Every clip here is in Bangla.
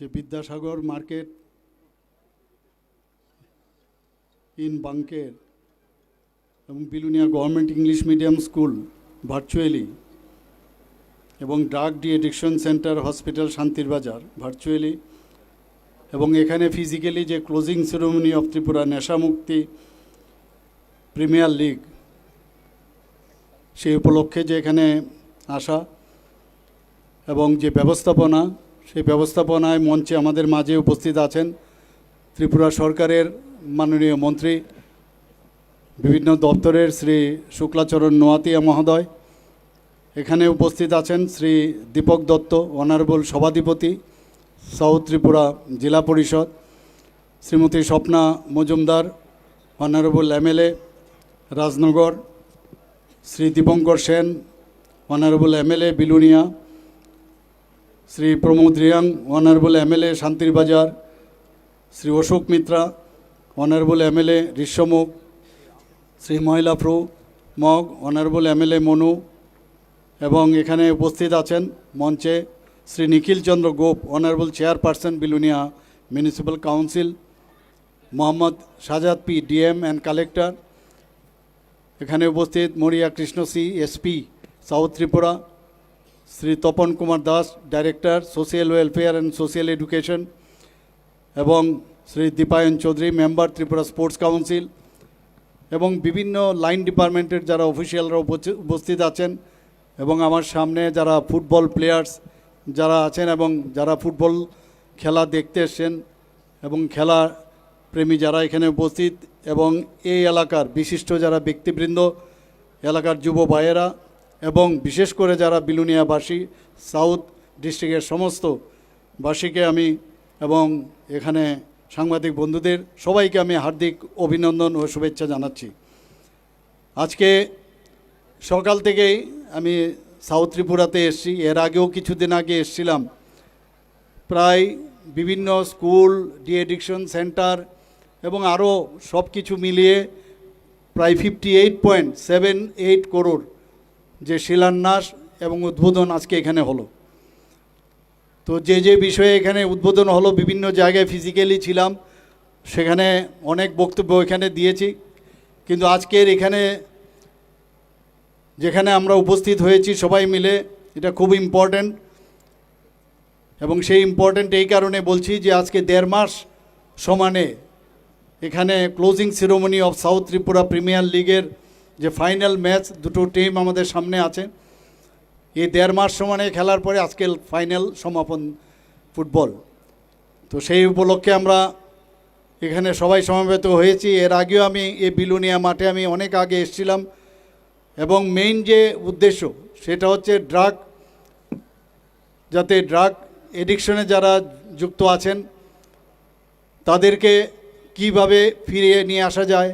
যে বিদ্যাসাগর মার্কেট ইন বাংকের এবং Belonia government English medium school virtually এবং drug de addiction centre hospital Santir Bazar virtually এবং এখানে ফিজিক্যালি যে ক্লোজিং সেরেমনি অফ ত্রিপুরা নেশামুক্তি প্রিমিয়ার লিগ সেই উপলক্ষে যে এখানে আসা এবং যে ব্যবস্থাপনা সেই ব্যবস্থাপনায় মঞ্চে আমাদের মাঝে উপস্থিত আছেন ত্রিপুরা সরকারের মাননীয় মন্ত্রী, বিভিন্ন দপ্তরের শ্রী শুক্লাচরণ নোয়াতিয়া মহোদয়, এখানে উপস্থিত আছেন শ্রী দীপক দত্ত, অনারেবল সভাধিপতি, south Tripura Zilla Parishad, Shrimati Swapna Majumdar, honourable MLA Rajnagar, Shri Dipankar Sen, honourable MLA Belonia Shri Pramod Reang honourable MLA Santir Bazar, Shri Ashok Mitra honourable MLA Rishyamukh Shri Mahila Pru Mog honourable MLA Manu, এবং এখানে উপস্থিত আছেন মঞ্চে Shri Nikhil Chandra Gope honourable chairperson Belonia municipal council Mohammad Sajad P DM and collector এখানে উপস্থিত Moriya Krishna C SP south Tripura Shri Tapan Kumar Das director social welfare and social education এবং Shri Dipayan Chowdhury member Tripura sports council এবং বিভিন্ন লাইন ডিপার্টমেন্টের যারা অফিসিয়ালরা উপস্থিত আছেন, এবং আমার সামনে যারা ফুটবল প্লেয়ার্স যারা আছেন এবং যারা ফুটবল খেলা দেখতে এসছেন, এবং খেলা প্রেমী যারা এখানে উপস্থিত, এবং এই এলাকার বিশিষ্ট যারা ব্যক্তিবৃন্দ, এলাকার যুব ভাইয়েরা এবং বিশেষ করে যারা বিলুনিয়াবাসী, সাউথ ডিস্ট্রিক্টের সমস্ত বাসীকে আমি এবং এখানে সাংবাদিক বন্ধুদের সবাইকে আমি হার্দিক অভিনন্দন ও শুভেচ্ছা জানাচ্ছি। আজকে সকাল থেকেই আমি সাউথ ত্রিপুরাতে এসেছি। এর আগেও কিছুদিন আগে এসেছিলাম। প্রায় বিভিন্ন স্কুল ডি এডিকশন সেন্টার এবং আরও সব কিছু মিলিয়ে প্রায় fifty eight point seven eight crore যে শিলান্যাস এবং উদ্বোধন আজকে এখানে হলো। তো যে যে বিষয়ে এখানে উদ্বোধন হলো, বিভিন্ন জায়গায় ফিজিক্যালি ছিলাম, সেখানে অনেক বক্তব্য এখানে দিয়েছি। কিন্তু আজকের এখানে যেখানে আমরা উপস্থিত হয়েছি সবাই মিলে, এটা খুব ইম্পর্ট্যান্ট এবং সেই ইম্পর্ট্যান্ট এই কারণে বলছি যে আজকে দেড় মাস সমানে এখানে closing ceremony of south Tripura premier লিগের যে ফাইনাল ম্যাচ, দুটো টিম আমাদের সামনে আছে। এই দেড় মাস সমানে খেলার পরে আজকে ফাইনাল সমাপন ফুটবল। তো সেই উপলক্ষে আমরা এখানে সবাই সমাবেত হয়েছি। এর আগেও আমি এই বিলুনিয়া মাঠে আমি অনেক আগে এসেছিলাম। এবং মেইন যে উদ্দেশ্য, সেটা হচ্ছে ড্রাগ যাতে ড্রাগ এডিকশনে যারা যুক্ত আছেন, তাদেরকে কীভাবে ফিরিয়ে নিয়ে আসা যায়।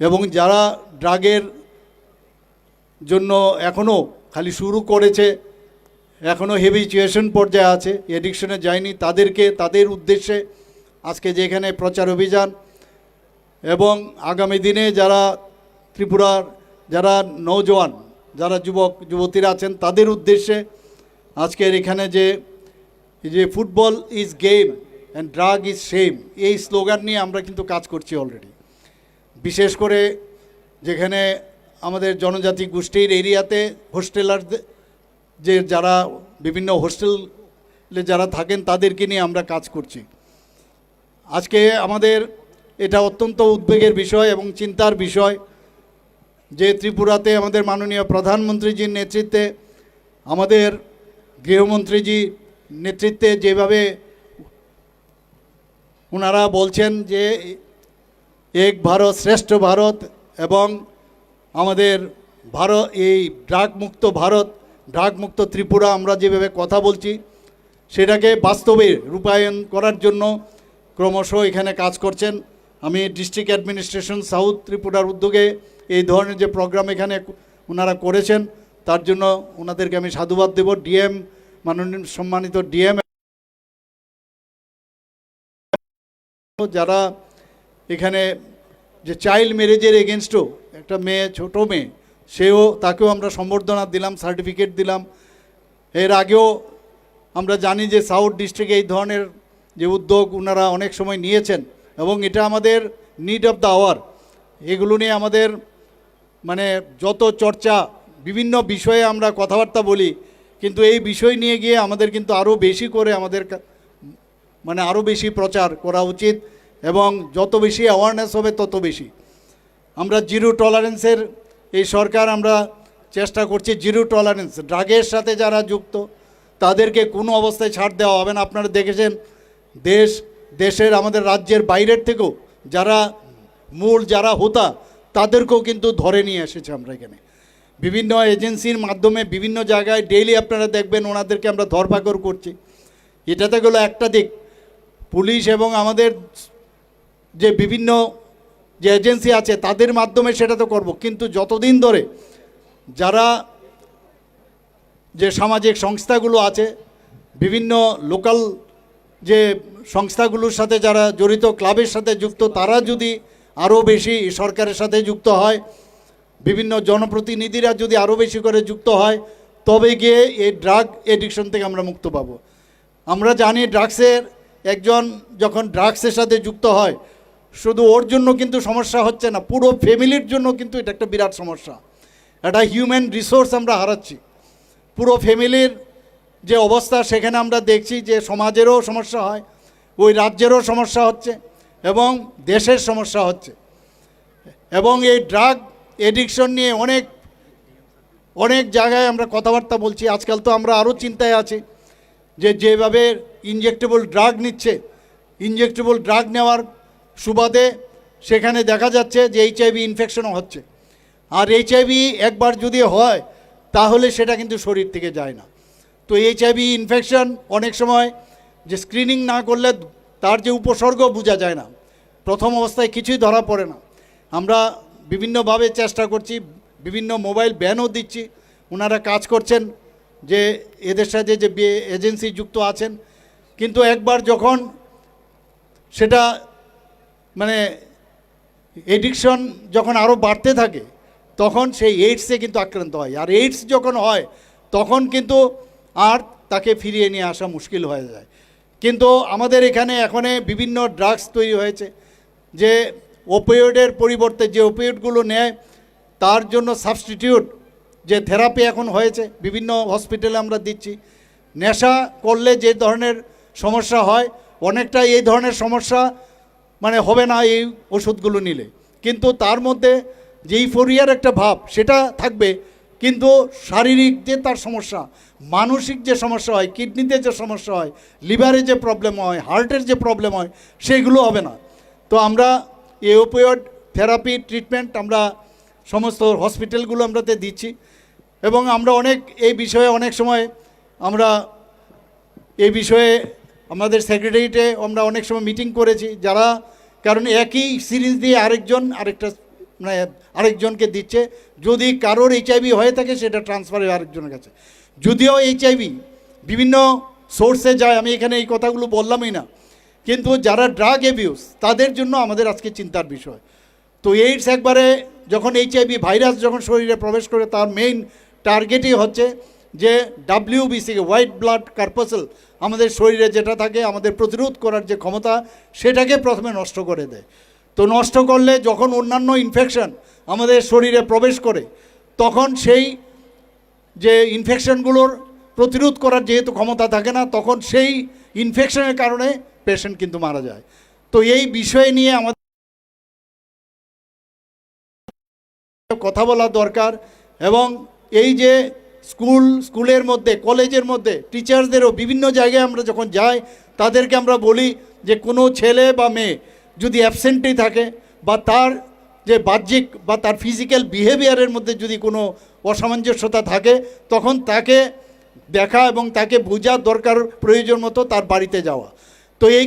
এবং যারা ড্রাগের জন্য এখনও খালি শুরু করেছে এখনও হেভিচুয়েশন পর্যায়ে আছে এডিকশনে যায়নি। তাদেরকে, তাদের উদ্দেশ্যে আজকে যেখানে প্রচার অভিযান এবং আগামী দিনে যারা ত্রিপুরার, যারা নৌজওয়ান যারা যুবক, যুবতীরা আছেন, তাদের উদ্দেশ্যে আজকের এখানে যে যে football is game and drug is same এই স্লোগান নিয়ে আমরা কিন্তু কাজ করছি অলরেডি বিশেষ করে যেখানে আমাদের জনজাতি গোষ্ঠীর এরিয়াতে হোস্টেলার যে যারা বিভিন্ন হোস্টেলে যারা থাকেন তাদেরকে নিয়ে আমরা কাজ করছি। আজকে আমাদের এটা অত্যন্ত উদ্বেগের বিষয় এবং চিন্তার বিষয় যে ত্রিপুরাতে আমাদের মাননীয় প্রধানমন্ত্রীজির নেতৃত্বে আমাদের গৃহমন্ত্রীজি নেতৃত্বে যেভাবে ওনারা বলছেন যে এক ভারত, শ্রেষ্ঠ ভারত এবং আমাদের ভারত, এই ড্রাগ মুক্ত ভারত ড্রাগ মুক্ত ত্রিপুরা আমরা যেভাবে কথা বলছি, সেটাকে বাস্তবে রূপায়ণ করার জন্য ক্রমশ এখানে কাজ করছেন। আমি ডিস্ট্রিক্ট অ্যাডমিনিস্ট্রেশন সাউথ ত্রিপুরার উদ্যোগে এই ধরনের যে প্রোগ্রাম এখানে ওনারা করেছেন, তার জন্য ওনাদেরকে আমি সাধুবাদ দেব। ডিএম, মাননীয় সম্মানিত ডিএম, যারা এখানে যে চাইল্ড ম্যারেজের এগেনস্টও একটা মেয়ে, ছোট মেয়ে, সেও তাকেও আমরা সম্বর্ধনা দিলাম সার্টিফিকেট দিলাম। এর আগেও আমরা জানি যে সাউথ ডিস্ট্রিক্টে এই ধরনের যে উদ্যোগ ওনারা অনেক সময় নিয়েছেন এবং এটা আমাদের নিড অফ দ্য আওয়ার এগুলো নিয়ে আমাদের মানে যত চর্চা, বিভিন্ন বিষয়ে আমরা কথাবার্তা বলি, কিন্তু এই বিষয় নিয়ে গিয়ে আমাদের কিন্তু আরও বেশি করে আমাদের মানে আরও বেশি প্রচার করা উচিত। এবং যত বেশি অ্যাওয়ারনেস হবে, তত বেশি। আমরা জিরো টলারেন্সের এই সরকার, আমরা চেষ্টা করছি জিরো টলারেন্স ড্রাগের সাথে যারা যুক্ত, তাদেরকে কোনো অবস্থায় ছাড় দেওয়া হবে না। আপনারা দেখেছেন, দেশ, দেশের আমাদের রাজ্যের বাইরের থেকেও যারা মূল, যারা হোতা, তাদেরকেও কিন্তু ধরে নিয়ে এসেছে আমরা এখানে। বিভিন্ন এজেন্সির মাধ্যমে বিভিন্ন জায়গায় ডেইলি আপনারা দেখবেন, ওনাদেরকে আমরা ধরপাকড় করছি। এটাতে গেলো একটা দিক। পুলিশ এবং আমাদের যে বিভিন্ন যে এজেন্সি আছে তাদের মাধ্যমে সেটা তো করব। কিন্তু যতদিন ধরে যারা যে সামাজিক সংস্থাগুলো আছে, বিভিন্ন লোকাল যে সংস্থাগুলোর সাথে যারা জড়িত, ক্লাবের সাথে যুক্ত, তারা যদি আরও বেশি সরকারের সাথে যুক্ত হয়, বিভিন্ন জনপ্রতিনিধিরা যদি আরও বেশি করে যুক্ত হয়, তবে গিয়ে এই ড্রাগ এডিকশন থেকে আমরা মুক্ত পাবো। আমরা জানি ড্রাগসের একজন যখন ড্রাগসের সাথে যুক্ত হয় শুধু ওর জন্য কিন্তু সমস্যা হচ্ছে না, পুরো ফ্যামিলির জন্য কিন্তু এটা একটা বিরাট সমস্যা। একটা হিউম্যান রিসোর্স আমরা হারাচ্ছি। পুরো ফ্যামিলির যে অবস্থা সেখানে আমরা দেখছি যে সমাজেরও সমস্যা হয়, ওই রাজ্যেরও সমস্যা হচ্ছে এবং দেশের সমস্যা হচ্ছে। এবং এই ড্রাগ এডিকশন নিয়ে অনেক অনেক জায়গায় আমরা কথাবার্তা বলছি। আজকাল তো আমরা আরও চিন্তায় আছি যে যেভাবে ইনজেক্টেবল ড্রাগ নিচ্ছে ইনজেক্টেবল ড্রাগ নেওয়ার সুবাদে সেখানে দেখা যাচ্ছে যে এইচআইভি ইনফেকশনও হচ্ছে। আর এইচআইভি একবার যদি হয়, তাহলে সেটা কিন্তু শরীর থেকে যায় না। তো এইচআইভি ইনফেকশন অনেক সময় যে স্ক্রিনিং না করলে তার যে উপসর্গ বোঝা যায় না। প্রথম অবস্থায় কিছুই ধরা পড়ে না। আমরা বিভিন্নভাবে চেষ্টা করছি, বিভিন্ন মোবাইল ব্যানও দিচ্ছি। ওনারা কাজ করছেন যে এদের সাথে যে এজেন্সি যুক্ত আছেন। কিন্তু একবার যখন সেটা মানে এডিকশন যখন আরও বাড়তে থাকে, তখন সেই এইডসে কিন্তু আক্রান্ত হয়। আর এইডস যখন হয়, তখন কিন্তু আর তাকে ফিরিয়ে নিয়ে আসা মুশকিল হয়ে যায়। কিন্তু আমাদের এখানে এখানে বিভিন্ন ড্রাগস তৈরি হয়েছে, যে ওপিওয়েডের পরিবর্তে যে ওপিওডগুলো নেয়, তার জন্য সাবস্টিটিউট যে থেরাপি এখন হয়েছে, বিভিন্ন হসপিটালে আমরা দিচ্ছি। নেশা করলে যে ধরনের সমস্যা হয় অনেকটা এই ধরনের সমস্যা মানে হবে না এই ওষুধগুলো নিলে। কিন্তু তার মধ্যে যে ইফোরিয়ার একটা ভাব, সেটা থাকবে। কিন্তু শারীরিক যে তার সমস্যা, মানসিক যে সমস্যা হয়, কিডনিতে যে সমস্যা হয়, লিভারে যে প্রবলেম হয়, হার্টের যে প্রবলেম হয়, সেগুলো হবে না। তো আমরা এই ওপিওড থেরাপি ট্রিটমেন্ট আমরা সমস্ত হসপিটালগুলো আমরাতে দিচ্ছি। এবং আমরা অনেক, এই বিষয়ে অনেক সময় আমরা, এই বিষয়ে আমাদের সেক্রেটারিতে আমরা অনেক সময় মিটিং করেছি, যারা কারণ একই সিরিজ দিয়ে আরেকজন আরেকটা মানে আরেকজনকে দিচ্ছে। যদি কারোর এইচআইভি হয়ে থাকে, সেটা ট্রান্সফার হয় আরেকজনের কাছে। যদিও এইচআইভি বিভিন্ন সোর্সে যায়, আমি এখানে এই কথাগুলো বললামই না। কিন্তু যারা ড্রাগ অ্যাবিউজ তাদের জন্য আমাদের আজকে চিন্তার বিষয়। তো এইডস একবারে যখন এইচআইভি ভাইরাস যখন শরীরে প্রবেশ করে, তার মেইন টার্গেটই হচ্ছে যে ডাব্লিউবিসিকে হোয়াইট ব্লাড কার্পাসেল আমাদের শরীরে যেটা থাকে, আমাদের প্রতিরোধ করার যে ক্ষমতা, সেটাকে প্রথমে নষ্ট করে দেয়। তো নষ্ট করলে যখন অন্যান্য ইনফেকশন আমাদের শরীরে প্রবেশ করে, তখন সেই যে ইনফেকশনগুলোর প্রতিরোধ করার যেহেতু ক্ষমতা থাকে না, তখন সেই ইনফেকশনের কারণে পেশেন্ট কিন্তু মারা যায়। তো এই বিষয় নিয়ে আমাদের কথা বলা দরকার এবং এই যে স্কুল, স্কুলের মধ্যে, কলেজের মধ্যে টিচার্সদেরও বিভিন্ন জায়গায় আমরা যখন যাই, তাদেরকে আমরা বলি যে কোনো ছেলে বা মেয়ে যদি অ্যাবসেন্টই থাকে বা তার যে বাহ্যিক বা তার ফিজিক্যাল বিহেভিয়ারের মধ্যে যদি কোনো অসামঞ্জস্যতা থাকে, তখন তাকে দেখা এবং তাকে বোঝার দরকার প্রয়োজন মতো তার বাড়িতে যাওয়া। তো এই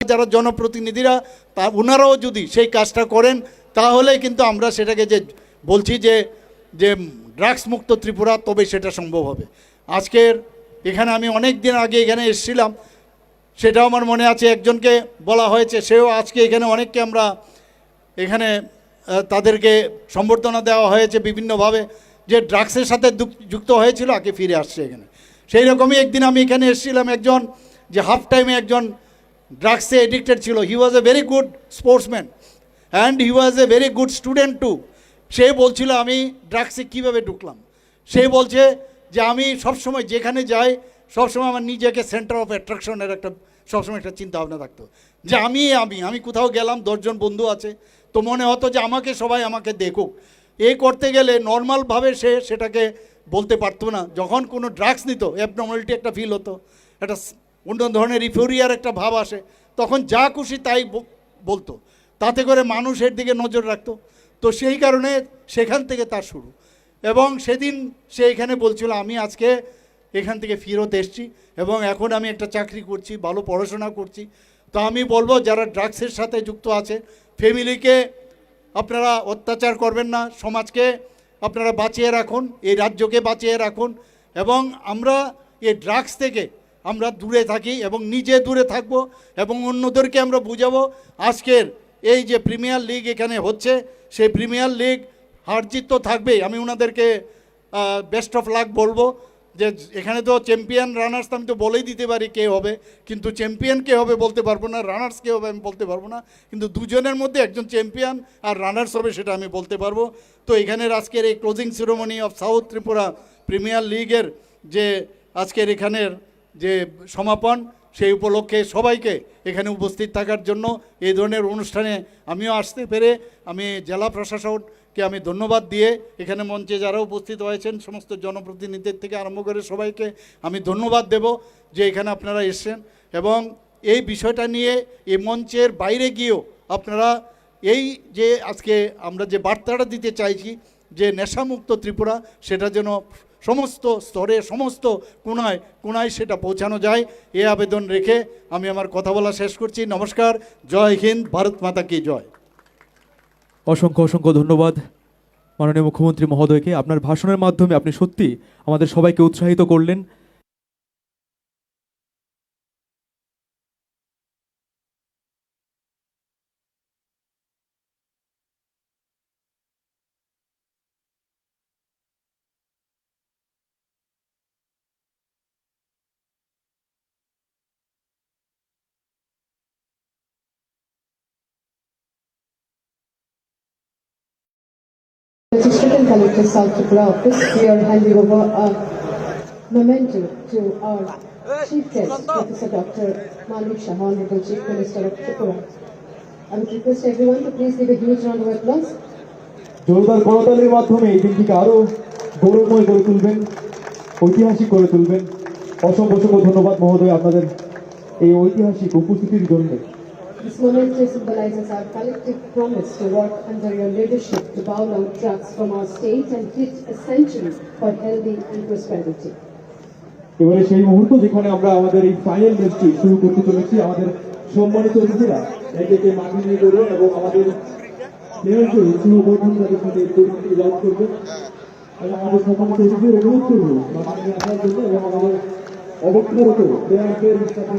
যারা জনপ্রতিনিধিরা, তা ওনারাও যদি সেই কাজটা করেন, তাহলে কিন্তু আমরা সেটাকে যে বলছি যে যে ড্রাগস মুক্ত ত্রিপুরা তবে সেটা সম্ভব হবে। আজকের এখানে আমি অনেক দিন আগে এখানে এসেছিলাম, সেটাও আমার মনে আছে, একজনকে বলা হয়েছে, সেও আজকে এখানে অনেককে আমরা এখানে তাদেরকে সম্বর্ধনা দেওয়া হয়েছে বিভিন্নভাবে, যে ড্রাগসের সাথে যুক্ত হয়েছিল, আগে ফিরে আসছে এখানে। সেই রকমই একদিন আমি এখানে এসেছিলাম, একজন, যে হাফ টাইমে একজন ড্রাগসে এডিক্টেড ছিল। He was a very good sportsman and he was a very good student to say বলছিল, আমি ড্রাগসে কীভাবে ঢুকলাম? সে বলছে যে, আমি সবসময় যেখানে যাই, সবসময় আমার নিজেকে সেন্টার অফ অ্যাট্রাকশনের একটা, সবসময় একটা চিন্তা ভাবনা থাকতো। যে, আমি আমি আমি কোথাও গেলাম, দশজন বন্ধু আছে, তো মনে হতো যে, আমাকে সবাই আমাকে দেখুক। এই করতে গেলে নর্মালভাবে সে সেটাকে বলতে পারতো না। যখন কোনো ড্রাগস নিত অ্যাবনর্মালিটি একটা ফিল হতো, একটা অন্য ধরনের ইফোরিয়ার একটা ভাব আসে, তখন যা খুশি তাই বলতো। তাতে করে মানুষের দিকে নজর রাখতো। তো সেই কারণে সেখান থেকে তার শুরু। এবং সেদিন সে এখানে বলছিল, আমি আজকে এখান থেকে ফেরত এসেছি এবং এখন আমি একটা চাকরি করছি, ভালো পড়াশোনা করছি। তো আমি বলব, যারা ড্রাগসের সাথে যুক্ত আছে ফ্যামিলিকে আপনারা অত্যাচার করবেন না, সমাজকে আপনারা বাঁচিয়ে রাখুন, এই রাজ্যকে বাঁচিয়ে রাখুন এবং আমরা এই ড্রাগস থেকে আমরা দূরে থাকি এবং নিজে দূরে থাকব এবং অন্যদেরকে আমরা বুঝাবো, আজকের এই যে প্রিমিয়ার লিগ এখানে হচ্ছে, সেই প্রিমিয়ার লিগ হার জিত তো থাকবেই। আমি ওনাদেরকে বেস্ট অফ লাক বলব যে এখানে তো চ্যাম্পিয়ন রানার্স আমি তো বলেই দিতে পারি কে হবে, কিন্তু চ্যাম্পিয়ন কে হবে বলতে পারব না রানার্স কে হবে আমি বলতে পারব না, কিন্তু দুজনের মধ্যে একজন চ্যাম্পিয়ন আর রানার্স হবে সেটা আমি বলতে পারব। তো এখানের আজকের এই closing ceremony of south Tripura premier লিগের যে আজকের এখানের যে সমাপন সেই উপলক্ষে সবাইকে এখানে উপস্থিত থাকার জন্য এই ধরনের অনুষ্ঠানে আমিও আসতে পেরে আমি জেলা প্রশাসনকে আমি ধন্যবাদ দিয়ে এখানে মঞ্চে যারা উপস্থিত হয়েছেন, সমস্ত জনপ্রতিনিধিদের থেকে আরম্ভ করে সবাইকে আমি ধন্যবাদ দেব যে এখানে আপনারা এসছেন এবং এই বিষয়টা নিয়ে এই মঞ্চের বাইরে গিয়েও আপনারা এই যে আজকে আমরা যে বার্তাটা দিতে চাইছি যে নেশামুক্ত ত্রিপুরা, সেটা যেন সমস্ত স্তরে, সমস্ত কোনায় কোনায় সেটা পৌঁছানো যায়। এ আবেদন রেখে আমি আমার কথা বলা শেষ করছি। নমস্কার, জয় হিন্দ, ভারত মাতা কি জয়। অসংখ্য অসংখ্য ধন্যবাদ মাননীয় মুখ্যমন্ত্রী মহোদয়কে। আপনার ভাষণের মাধ্যমে আপনি সত্যি আমাদের সবাইকে উৎসাহিত করলেন। Assistant Collector South Tripura Office, we are handing over a memento to our Chief Guest, Professor Dr. Malik Shah, Honorable Chief Minister of Tripura. I would request everyone to please give a huge round of applause. জোরদার করতালির মাধ্যমে এই দিনটিকে আরও গৌরবময় করে তুলবেন ঐতিহাসিক করে তুলবেন অসংখ্য ধন্যবাদ মহোদয় আপনাদের এই ঐতিহাসিক উপস্থিতির জন্য This memento symbolizes our collective promise to work under your leadership to bow out drugs from our state and hit a century for healthy and prosperity. এবারে সেই মুহূর্ত যেখানে আমরা আমাদের এই ফাইনাল ম্যাচটি শুরু করতে চলেছি, আমাদের সম্মানিত অতিথিরা একে মাঠে নিয়ে করবেন এবং আমাদের প্লেয়ারকে শুভবর্ধন তাদের সাথে পরিস্থিতি লাভ করবেন এবং আমাদের সম্মানিত অতিথিদের অনুরোধ করব, মাঠে নিয়ে আসার জন্য এবং আমাদের অবক্ষরত প্লেয়ারদের সাথে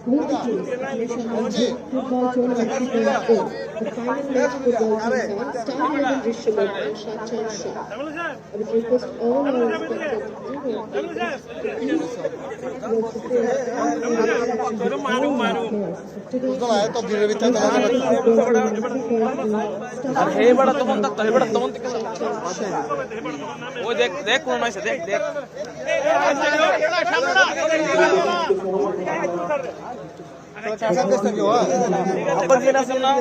final Football tournament 2.0. The final match football team Star Heaven Rishabh and Shachan Shah. I would request all our respected viewers to please watch the players of আর হে বড় তখন থাকতো হে বড় তখন থেকে ওই দেখ দেখ কোন আছে দেখ দেখ অপর গেট আছে না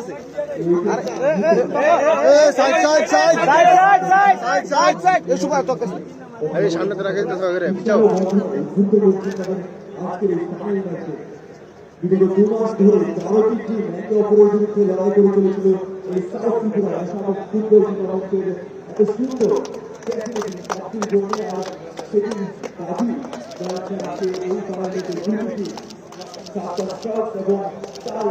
বিগত দু মাস ধরে চারটি টিম একে অপরের বিরুদ্ধে লড়াই করে চলেছিল এই সাউথ ত্রিপুরা আসামের ফুটবল টুর্নামেন্টের এত সুন্দর এবং তার